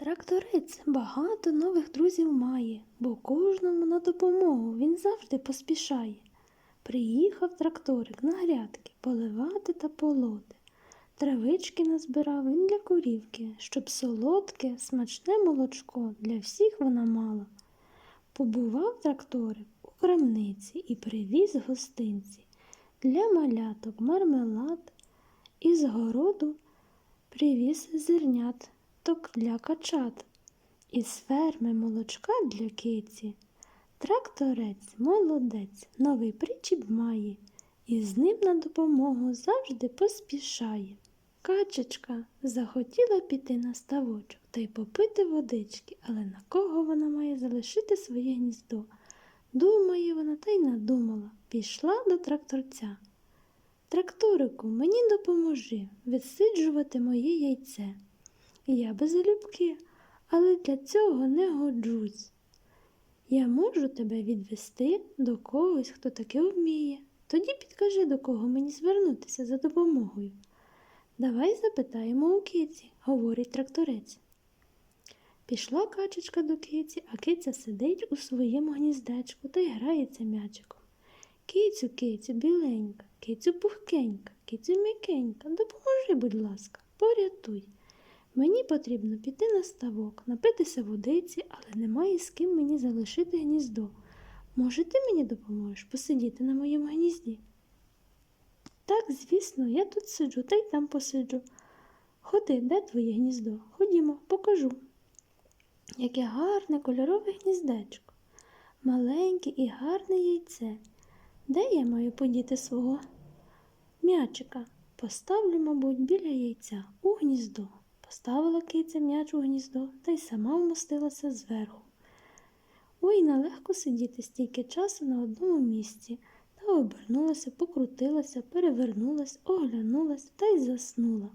Тракторець багато нових друзів має, бо кожному на допомогу він завжди поспішає. Приїхав тракторик на грядки поливати та полоти. Травички назбирав він для корівки, щоб солодке, смачне молочко для всіх вона мала. Побував тракторик у крамниці і привіз гостинці для маляток мармелад, із городу привіз зернят ток для качат, із ферми молочка для киці. Тракторець молодець, новий причіп має, і з ним на допомогу завжди поспішає. Качечка захотіла піти на ставочок та й попити водички, але на кого вона має залишити своє гніздо? Думає вона та й надумала, пішла до тракторця. Тракторику, мені допоможи відсиджувати моє яйце. Я би залюбки, але для цього не годжусь. Я можу тебе відвести до когось, хто таке вміє. Тоді підкажи, до кого мені звернутися за допомогою. Давай запитаємо у киці, говорить тракторець. Пішла качечка до киці, а киця сидить у своєму гніздечку та й грається м'ячиком. Кицю, кицю, біленька, кицю пухкенька, кицю м'якенька, допоможи, будь ласка, порятуй. Мені потрібно піти на ставок, напитися водиці, але немає з ким мені залишити гніздо. Може, ти мені допоможеш посидіти на моєму гнізді? Так, звісно, я тут сиджу та й там посиджу. Ходи, де твоє гніздо? Ходімо, покажу. Яке гарне кольорове гніздечко, маленьке і гарне яйце. Де я маю подіти свого м'ячика? Поставлю, мабуть, біля яйця у гніздо. Поставила киця м'яч у гніздо та й сама вмостилася зверху. Ой, нелегко сидіти стільки часу на одному місці, та обернулася, покрутилася, перевернулась, оглянулась та й заснула.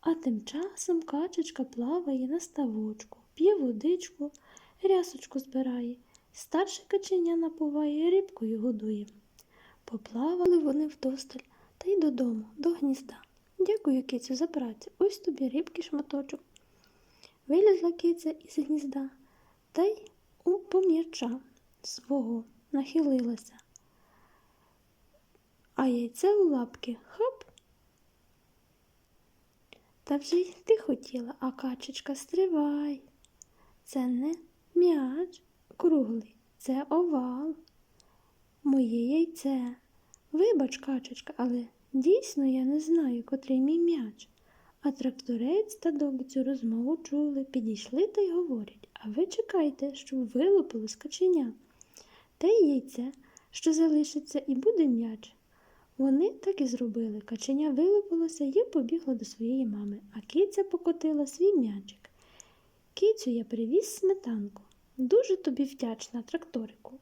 А тим часом качечка плаває на ставочку, п'є водичку, рясочку збирає, старше каченя напуває, рибкою годує. Поплавали вони вдосталь та й додому, до гнізда. Дякую, кицю, за працю. Ось тобі рибки шматочок. Вилізла киця із гнізда та й у пом'яча свого нахилилася. А яйце у лапки хоп. Та вже й ти хотіла, а качечка стривай. Це не м'яч круглий, це овал. Моє яйце. Вибач, качечка, але дійсно я не знаю, котрий мій м'яч. А тракторець та доги цю розмову чули, підійшли та й говорять, а ви чекайте, щоб вилупили з каченя. Те яйце, що залишиться, і буде м'яч. Вони так і зробили. Каченя вилупилося і побігло до своєї мами, а киця покотила свій м'ячик. Кицю я привіз сметанку. Дуже тобі вдячна, тракторику.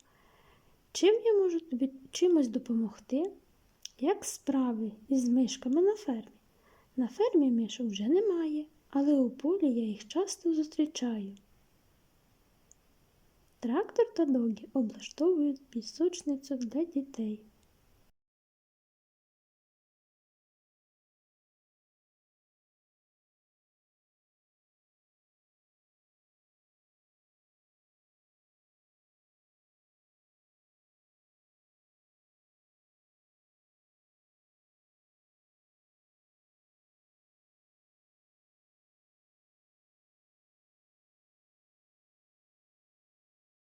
Чим я можу тобі чимось допомогти? Як справи із мишками на фермі? На фермі мишок вже немає, але у полі я їх часто зустрічаю. Трактор та догі облаштовують пісочницю для дітей.